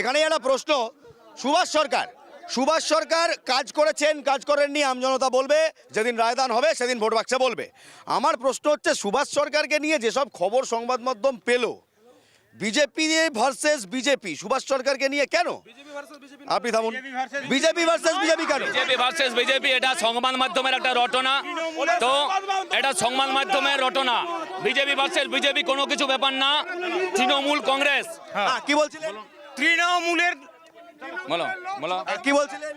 এখানেই একটা প্রশ্ন। সুভাষ সরকার সুভাষ সরকার কাজ করেছেন কাজ করেননি আমজনতা বলবে যেদিন রায়দান হবে সেদিন ভোট বাক্সে বলবে। আমার প্রশ্ন হচ্ছে সুভাষ সরকারকে নিয়ে যেসব খবর সংবাদ মাধ্যম পেল বিজেপি ভার্সেস বিজেপি সুভাষ সরকারকে নিয়ে কেন? আপনি থামুন। বিজেপি ভার্সেস বিজেপি কেন? বিজেপি ভার্সেস বিজেপি এটা সংবাদ মাধ্যমের একটা রটনা। তো এটা সংবাদ মাধ্যমের রটনা। বিজেপি ভার্সেস বিজেপি কোনো কিছু ব্যাপার না। তৃণমূল কংগ্রেস। হ্যাঁ, কি বলছিলেন? তৃণমূলের বলো বলো। কি বলছিলেন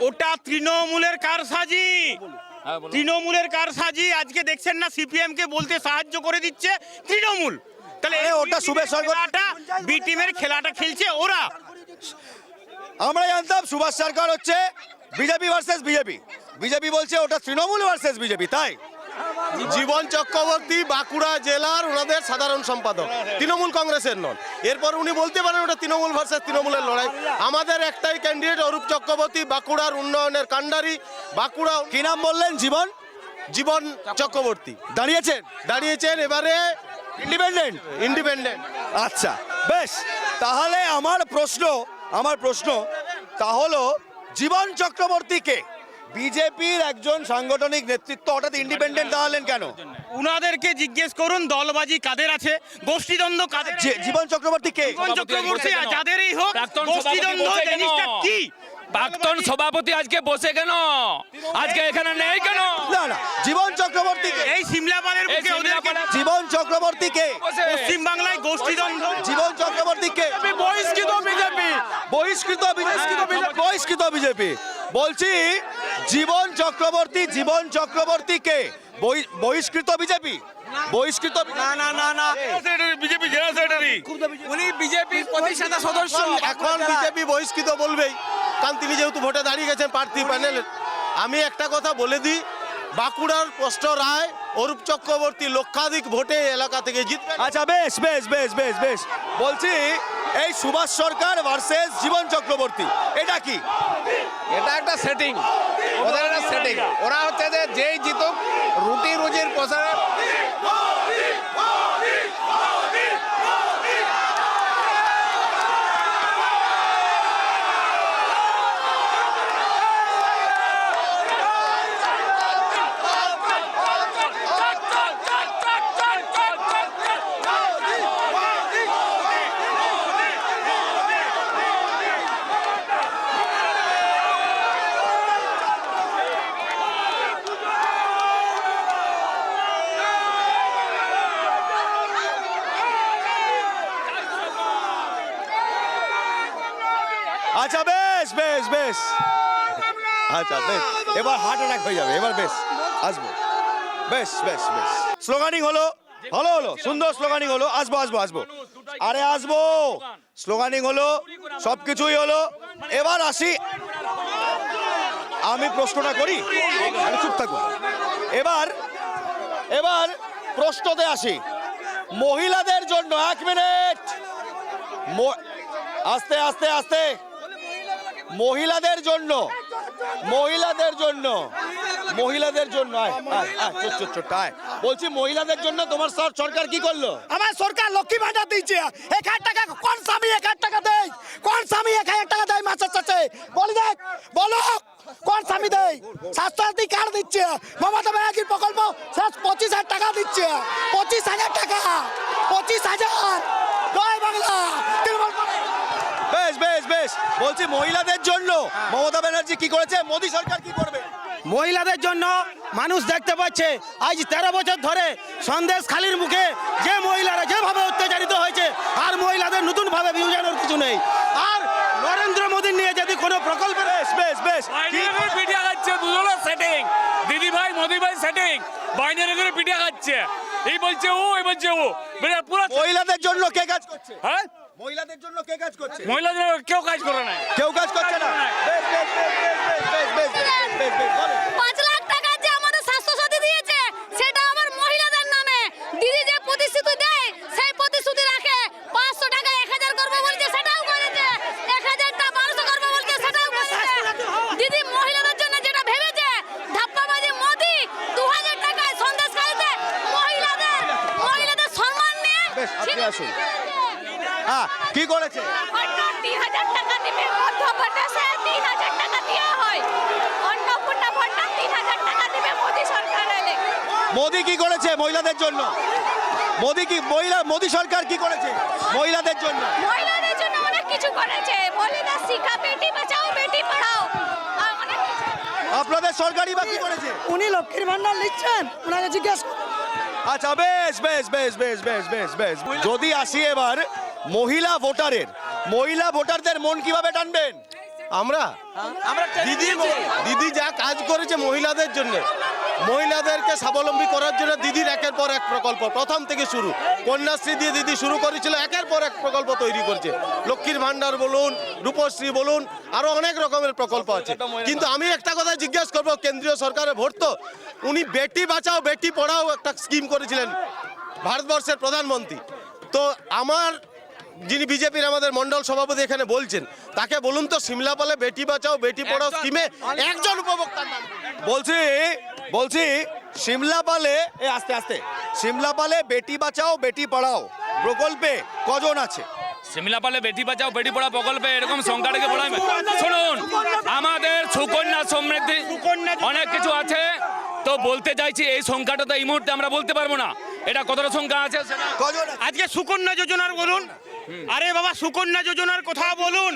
ওটা তৃণমূলের কারসাজি। হ্যাঁ, বলো। তৃণমূলের কারসাজি আজকে দেখছেন না সিপিএম কে বলতে সাহায্য করে দিচ্ছে তৃণমূল। তাহলে ওটা সরকার- খেলাটা বি টিমের খেলাটা খেলছে ওরা। আমরা জানতাম সুভাষ সরকার হচ্ছে বিজেপি ভার্সেস বিজেপি। বিজেপি বলছে ওটা তৃণমূল ভার্সেস বিজেপি তাই? জীবন চক্রবর্তী বাঁকুড়া জেলার ওনাদের সাধারণ সম্পাদক। তৃণমূল কংগ্রেসের নন। এরপর উনি বলতে পারেন ওটা তৃণমূল ভার্সেস তৃণমূলের লড়াই। আমাদের একটাই ক্যান্ডিডেট অরূপ চক্রবর্তী বাঁকুড়ার উন্নয়নের কাণ্ডারি। বাঁকুড়া কি নাম বললেন? জীবন? জীবন চক্রবর্তী। দাঁড়িয়েছেন? দাঁড়িয়েছেন এবারে ইন্ডিপেন্ডেন্ট ইন্ডিপেন্ডেন্ট আচ্ছা বেশ। তাহলে আমার প্রশ্ন আমার প্রশ্ন তা হলো জীবন চক্রবর্তীকে বিজেপির একজন সাংগঠনিক নেতৃত্ব হঠাৎ ইন্ডিপেন্ডেন্ট দাঁড়ালেন কেন? উনাদেরকে জিজ্ঞেস করুন দলবাজি কাদের আছে? গোষ্ঠীদ্বন্দ্ব কাদের জীবন চক্রবর্তী কে? জীবন চক্রবর্তী যাদেরই হোক গোষ্ঠীদ্বন্দ্ব? জিনিসটা কি? প্রাক্তন সভাপতি আজকে বসে কেন? আজকে এখানে নেই কেন? না না জীবন চক্রবর্তী এই সিমলাপালের বুকে জীবন চক্রবর্তী কে? পশ্চিম বাংলায় গোষ্ঠীদ্বন্দ্ব। জীবন চক্রবর্তী কে? বহিষ্কৃত বিজেপি। বহিষ্কৃত বহিষ্কৃত বহিষ্কৃত বিজেপি। বলছি জীবন চক্রবর্তী জীবন চক্রবর্তী কে? বহি- বহিষ্কৃত বিজেপি? বহিষ্কৃত না না না না। বিজেপি জেলা সেক্রেটারি উনি বিজেপির প্রতিষ্ঠাতা সদস্য। এখন বিজেপি বহিষ্কৃত বলবেই। কারণ তিনি যেহেতু ভোটে দাঁড়িয়ে গেছেন প্রার্থী প্যানেল আমি একটা কথা বলে দিই বাঁকুড়ার স্পষ্ট রায় অরূপ চক্রবর্তী লক্ষাধিক ভোটে এলাকা থেকে জিতবেন আচ্ছা বেশ বেশ বেশ বেশ বেশ। বলছি এই সুভাষ সরকার ভার্সেস জীবন চক্রবর্তী এটা কি? এটা একটা সেটিং ওদের একটা সেটিং ওরা হচ্ছে যে যেই জিতুক রুটি রুজির প্রসারে বেশ বেশ বেশ। আচ্ছা বেশ। এবার হার্ট অ্যাটাক হয়ে যাবে, এবার বেশ। আসব। বেশ বেশ বেশ। স্লোগানিং হলো হলো হলো। সুন্দর স্লোগানিং হলো। আসব আসব আসব। আরে আসব। স্লোগানিং হলো সব কিছুই হলো। এবার আসি। আমি প্রশ্নটা করি? আরে চুপ থাকুন এবার এবার প্রশ্নতে আসি। মহিলাদের জন্য এক মিনিট আস্তে আস্তে আস্তে। মহিলাদের জন্য। মহিলাদের জন্য। মহিলাদের জন্য। বলছি মহিলাদের জন্য তোমার সর- সরকার কি করল? আমার সরকার লক্ষ্মী ভান্ডার দিচ্ছে এক হাজার টাকা কোন স্বামী এক হাজার টাকা দেয়? কোন স্বামী এক হাজার টাকা দেয় মাছের চাষে? বলি দেখ, বলো, কোন স্বামী দেয়? স্বাস্থ্যসাথী কার্ড দিচ্ছে। মমতা ব্যানার্জির প্রকল্প পঁচিশ হাজার টাকা দিচ্ছে। পঁচিশ হাজার টাকা, পঁচিশ হাজার। জয় বাংলা, তৃণমূল। বেশ বেশ। বেশ বলছি মহিলাদের জন্য মমতা ব্যানার্জি কি করেছে? মোদী সরকার কি করবে? মহিলাদের জন্য মানুষ দেখতে পাচ্ছে আজ তেরো বছর ধরে সন্দেশ খালির মুখে যে মহিলারা যেভাবে অত্যাচারিত হয়েছে আর মহিলাদের নতুন ভাবে বিভাজনের কিছু নেই। আর নরেন্দ্র মোদী নিয়ে যদি কোনো প্রকল্পের বেশ বেশ বেশ। বাইরে খাচ্ছে দুজনের সেটিং দিদি ভাই মোদি ভাই সেটিং বাইরে করে পিঠা খাচ্ছে। এই বলছে ও এই বলছে ও। মানে পুরো মহিলাদের জন্য কে কাজ করছে? হ্যাঁ? মহিলাদের জন্য কে কাজ করছে মহিলাদের কেউ কাজ করে না কেউ কাজ করছে না বেশ বেশ বেশ বেশ বেশ বেশ বেশ বেশ বেশ বলেন। পাঁচ লাখ টাকা যে আমাদের স্বাস্থ্যসাথী দিয়েছে সেটা আমার মহিলাদের নামে দিদি যে প্রতিশ্রুতি দেয় সেই প্রতিশ্রুতি রাখে পাঁচশো টাকা এক হাজার করবে বলছে সেটাও করেছে এক হাজারটা বারোশো করবে বলছে সেটাও করেছে দিদি মহিলাদের জন্য যেটা ভেবেছে ধাপ্পাবাজি মোদি দু হাজার টাকায় সন্দেশ খাইতে মহিলাদের মহিলাদের সম্মান নিয়ে বেশ, আপনি আসুন। কি করেছে হঠাৎ তিন হাজার টাকা দিবে। মধ্যপ্রদেশে তিন হাজার টাকা দেওয়া হয়। অন্নপূর্ণা ভণ্ডার তিন হাজার টাকা দিবে মোদী সরকার এলে। মোদি কি করেছে মহিলাদের জন্য? মোদি কি মহিলা মোদি সরকার কি করেছে মহিলাদের জন্য? মহিলাদের জন্য অনেক কিছু করেছে। মহিলা শিক্ষা বেটি বাঁচাও বেটি পড়াও। আপনাদের সরকারই বা কি করেছে? উনি লক্ষ্মীর ভান্ডার নিচ্ছেন ওনাকে জিজ্ঞেস আচ্ছা বেশ বেশ বেশ বেশ বেশ বেশ বেশ। যদি আসি এবার মহিলা ভোটারের মহিলা ভোটারদের মন কীভাবে টানবেন? আমরা? দিদি দিদি যা কাজ করেছে মহিলাদের জন্য। মহিলাদেরকে স্বাবলম্বী করার জন্য দিদির একের পর এক প্রকল্প। প্রথম থেকে শুরু। কন্যাশ্রী দিয়ে দিদি শুরু করেছিল একের পর এক প্রকল্প তৈরি করছে। লক্ষ্মীর ভান্ডার বলুন রূপশ্রী বলুন আরও অনেক রকমের প্রকল্প আছে। কিন্তু আমি একটা কথা জিজ্ঞেস করব কেন্দ্রীয় সরকারের ভোট তো? উনি বেটি বাঁচাও বেটি পড়াও একটা স্কিম করেছিলেন ভারতবর্ষের প্রধানমন্ত্রী। তো আমার যিনি বিজেপির আমাদের মন্ডল সভাপতি এখানে বলছেন তাকে বলুন তো সিমলাপালে বেটি বাঁচাও বেটি পড়াও স্কিমে একজন উপভোক্তার নাম। বলছি বলছি সিমলাপালে এ আস্তে আস্তে। সিমলাপালে বেটি বাঁচাও বেটি পড়াও। প্রকল্পে কজন আছে? সিমলাপালে বেটি বাঁচাও বেটি পড়া প্রকল্পে এরকম সংখ্যাটাকে বলা হয়। শুনুন আমাদের সুকন্যা সমৃদ্ধি অনেক কিছু আছে। তো বলতে চাইছি এই সংখ্যাটা তো এই মুহূর্তে আমরা বলতে পারব না। এটা কতটা সংখ্যা আছে? আজকে সুকন্যা যোজনার বলুন। আরে বাবা সুকন্যা যোজনার কথা বলুন।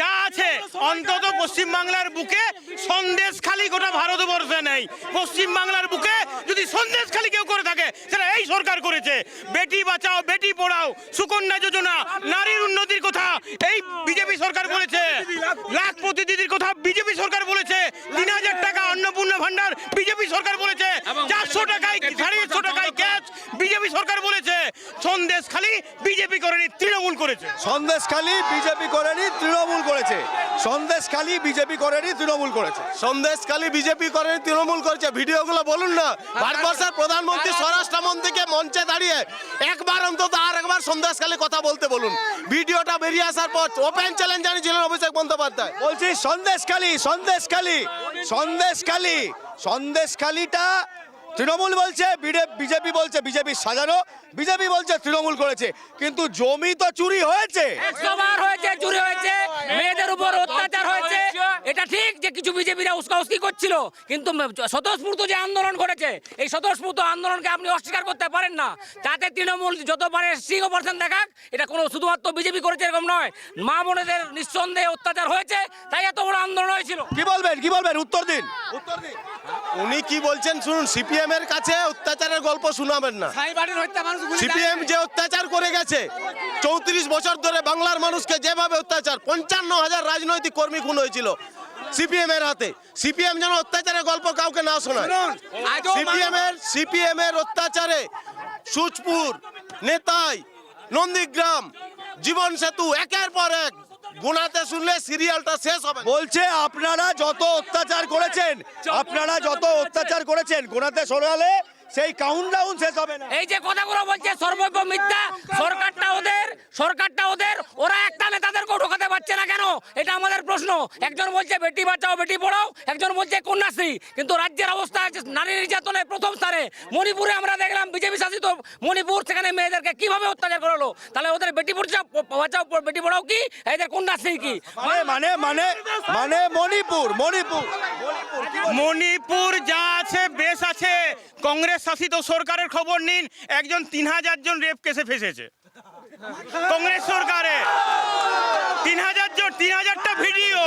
যা আছে অন্তত পশ্চিম বাংলার বুকে সন্দেশ খালি গোটা ভারতবর্ষে নেই। পশ্চিম বাংলার বুকে যদি সন্দেশ খালি কেউ করে থাকে সেটা এই সরকার করেছে। বেটি বাঁচাও বেটি পড়াও সুকন্যা যোজনা নারীর উন্নতির কথা এই বিজেপি সরকার বলেছে। লাখপতি দিদির কথা বিজেপি সরকার বলেছে। তিন হাজার টাকা অন্নপূর্ণা ভান্ডার বিজেপি সরকার বলেছে চারশো টাকায় সাড়ে চারশো টাকায় গ্যাস বিজেপি সরকার বলেছে সন্দেশ খালি বিজেপি করেনি তৃণমূল করেছে। সন্দেশখালি বিজেপি করেনি তৃণমূল করেছে। সন্দেশখালি বিজেপি করেনি তৃণমূল করেছে। সন্দেশখালী বিজেপি করেনি তৃণমূল করেছে। ভিডিওগুলো বলুন না। ভারতবর্ষের প্রধানমন্ত্রী স্বরাষ্ট্রমন্ত্রীকে মঞ্চে দাঁড়িয়ে একবার অন্তত আর একবার সন্দেশখালী কথা বলতে বলুন। ভিডিওটা বেরিয়ে আসার পর ওপেন চ্যালেঞ্জ জানিয়েছিলেন অভিষেক বন্দ্যোপাধ্যায়। বলছি সন্দেশখালি সন্দেশখালি সন্দেশখালি সন্দেশখালিটা তৃণমূল বলছে বিজেপি বলছে, বিজেপি সাজানো, বিজেপি বলছে তৃণমূল করেছে। কিন্তু জমি তো চুরি হয়েছে। হয়েছে, চুরি হয়েছে। মেয়েদের উপর অত্যাচার হয়েছে। এটা ঠিক যে বিজেপিরা উস্কাউস্কি করছিল। কিন্তু স্বতঃস্ফূর্ত যে আন্দোলন করেছে এই স্বতঃস্ফূর্ত আন্দোলনকে আপনি অস্বীকার করতে পারেন না। তাতে তৃণমূল যত পারে সিং অপারেশন দেখাক এটা কোনো শুধুমাত্র বিজেপি করেছে এরকম নয় মা বোনেদের নিঃসন্দেহে অত্যাচার হয়েছে তাই এত বড় আন্দোলন হয়েছিল। কি বলবেন কি বলবেন? উত্তর দিন। উত্তর দিন। উনি কি বলছেন শুনুন সিপিএম এর কাছে অত্যাচারের গল্প শোনাবেন না। সিপিএম যে অত্যাচার করে গেছে চৌত্রিশ বছর ধরে বাংলার মানুষকে যেভাবে অত্যাচার পঞ্চান্ন হাজার রাজনৈতিক কর্মী খুন হয়েছিল। সিপিএম এর হাতে। সিপিএম যেন অত্যাচারের গল্প কাউকে না শোনায়। সিপিএম এর সিপিএম এর অত্যাচারে সুচপুর নেতাই নন্দীগ্রাম জীবন সেতু একের পর এক গুনাতে শুনলে সিরিয়ালটা শেষ হবে। বলছে আপনারা যত অত্যাচার করেছেন আপনারা যত অত্যাচার করেছেন গোনাতে সরালে সেই কাউন্টডাউন শেষ হবে না। এই যে কথাগুলো বলছে সর্বৈব মিথ্যা সরকারটা ওদের সরকারটা ওদের ওরা একটা নেতাদেরকেও ঢোকাতে পারছে না। এটা আমাদের প্রশ্ন। একজন বলছে বেটি বাঁচাও বেটি পড়াও। একজন বলছে কন্যাশ্রী। কিন্তু রাজ্যের অবস্থা আছে নারী নির্যাতনে প্রথম স্থানে। মণিপুরে আমরা দেখলাম বিজেপি শাসিত মণিপুর সেখানে মেয়েদেরকে কীভাবে অত্যাচার করল? তাহলে ওদের বেটি বাঁচাও বাঁচাও বেটি পড়াও কি? এদের কন্যাশ্রী কি? মানে মানে মানে মানে মণিপুর মণিপুর। মণিপুর যা আছে বেশ আছে। কংগ্রেস শাসিত সরকারের খবর নিন একজন তিন হাজার জন রেপ কেসে ফেসেছে। কংগ্রেস সরকারে। তিন হাজার জন তিন হাজারটা ভিডিও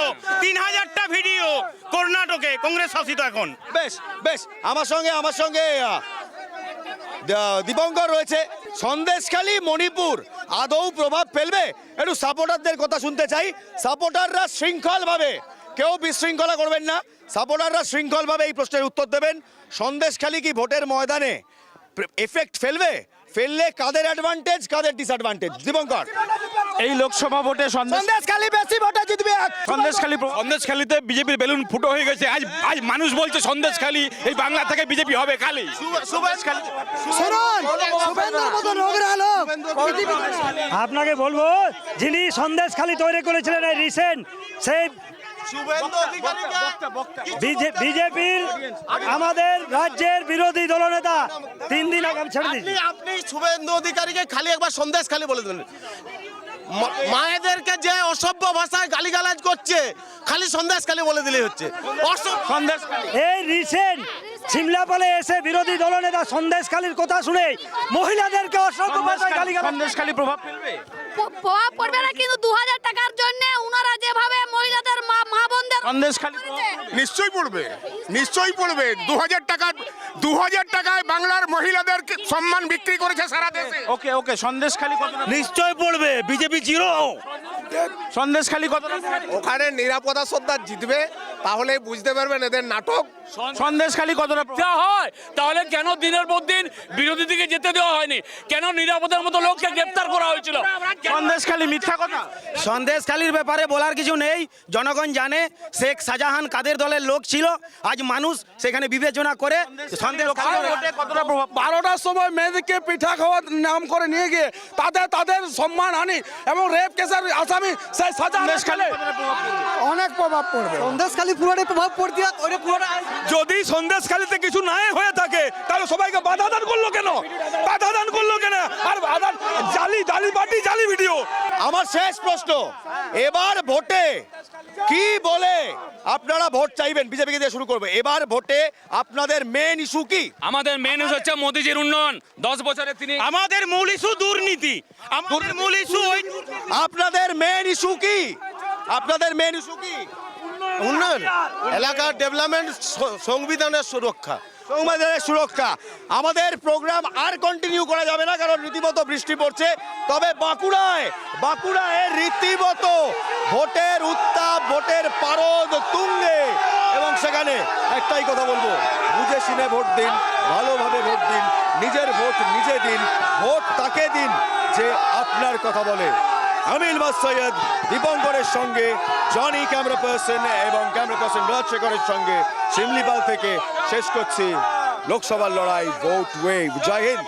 তিন হাজারটা ভিডিও। কর্ণাটকে কংগ্রেস শাসিত এখন। বেশ বেশ, আমার সঙ্গে আমার সঙ্গে দীপঙ্কর রয়েছে। সন্দেশখালী, মণিপুর। আদৌ প্রভাব ফেলবে? একটু সাপোর্টারদের কথা শুনতে চাই। সাপোর্টাররা শৃঙ্খলভাবে, কেউ বিশৃঙ্খলা করবেন না। সাপোর্টাররা শৃঙ্খলভাবে এই প্রশ্নের উত্তর দেবেন। সন্দেশখালী কি ভোটের ময়দানে এফেক্ট ফেলবে? ফেললে কাদের অ্যাডভান্টেজ কাদের ডিসঅ্যাডভান্টেজ দীপঙ্কর। এই লোকসভা ভোটে সন্দেশ সন্দেশখালী বেশি ভোটে জিতবে। সন্দেশখালী সন্দেশখালীতে বিজেপির বেলুন ফুটো হয়ে গেছে। আজ আজ মানুষ বলছে সন্দেশখালী এই বাংলা থেকে বিজেপি হবে লোক আপনাকে বলব যিনি সন্দেশ খালি তৈরি করেছিলেন এই রিসেন্ট সেই বিজেপির আমাদের রাজ্যের বিরোধী দলনেতা তিন দিন আগাম ছেড়ে দিচ্ছি আপনি শুভেন্দু অধিকারীকে খালি একবার সন্দেশ খালি বলে দেবেন মা- মায়েদেরকে যে অসভ্য ভাষায় গালিগালাজ করছে খালি সন্দেশ খালি বলে দিলেই হচ্ছে। অসভ্য সন্দেশখালী। এই রিসেন্ট সিমলাপালে এসে বিরোধী দলনেতা সন্দেশখালীর কথা শুনে মহিলাদেরকে অসভ্য ভাষায় গালিগালাজ সন্দেশখালী প্রভাব ফেলবে? প্রভাব পড়বে না কিন্তু দু হাজার টাকার জন্য উনারা যেভাবে মহিলাদের মা মা বোনদের সন্দেশখালী নিশ্চয়ই পড়বে। নিশ্চয়ই পড়বে। দু হাজার টাকা দু হাজার টাকায় বাংলার মহিলাদের সম্মান বিক্রি করেছে সারা দেশে? ওকে ওকে সন্দেশখালী কত নিশ্চয় পড়বে বিজেপি জিরো। সন্দেশখালী কত ওখানে নিরাপদা সর্দার জিতবে তাহলেই বুঝতে পারবেন এদের নাটক? সন্দেশখালী কতটা দেওয়া হয় তাহলে কেন দিনের পর দিন বিরোধী দিকে যেতে দেওয়া হয়নি? কেন নিরাপদের মতো লোককে গ্রেপ্তার করা হয়েছিল? সন্দেশখালী মিথ্যা কথা? সন্দেশখালীর ব্যাপারে বলার কিছু নেই। জনগণ জানে শেখ শাহজাহান কাদের দলের লোক ছিল। আজ মানুষ সেখানে বিবেচনা করে সন্দেশখালী ভোটে কতটা প্রভাব? বারোটার সময় মেয়েদেরকে পিঠা খাওয়ার নাম করে নিয়ে গিয়ে তাদের তাদের সম্মান হানি এবং রেপ কেসের আসামি সেই সাজা অনেক প্রভাব পড়বে। সন্দেশখালী পুরোটাই প্রভাব পড়তে ওটা পুরোটা যদি সন্দেশখালীতে কিছু নাই হয়ে থাকে তাহলে সবাইকে বাধা দান করল কেন? বাধা দান করল কেন? আর বাধা জালি জালি বাটি জালি ভিডিও। আমার শেষ প্রশ্ন। এবার ভোটে কি বলে আপনারা ভোট চাইবেন? বিজেপিকে দিয়ে শুরু করবে। এবার ভোটে আপনাদের মেন ইস্যু কি? আমাদের মেন ইস্যু হচ্ছে মোদিজির উন্নয়ন। দশ বছরে তিনি আমাদের মূল ইস্যু দুর্নীতি। আমাদের মূল ইস্যু আপনাদের মেন ইস্যু কি? আপনাদের মেন ইস্যু কি? উন্নয়ন, এলাকার ডেভেলপমেন্ট সংবিধানের সুরক্ষা। সংবিধানের সুরক্ষা। আমাদের প্রোগ্রাম আর কন্টিনিউ করা যাবে না, কারণ রীতিমতো বৃষ্টি পড়ছে। তবে বাঁকুড়ায় বাঁকুড়ায় রীতিমতো ভোটের উত্তাপ, ভোটের পারদ তুঙ্গে। এবং সেখানে একটাই কথা বলব, বুঝে শুনে ভোট দিন, ভালোভাবে ভোট দিন, নিজের ভোট নিজে দিন, ভোট তাকে দিন যে আপনার কথা বলে। আমি বা সৈয়দ দীপঙ্করের সঙ্গে, জনি ক্যামেরা পার্সন এবং ক্যামেরা পার্সন রাজশেখরের সঙ্গে, শিমলিপাল থেকে শেষ করছি। লোকসভার লড়াই ভোট ওয়ে জয় হিন্দ।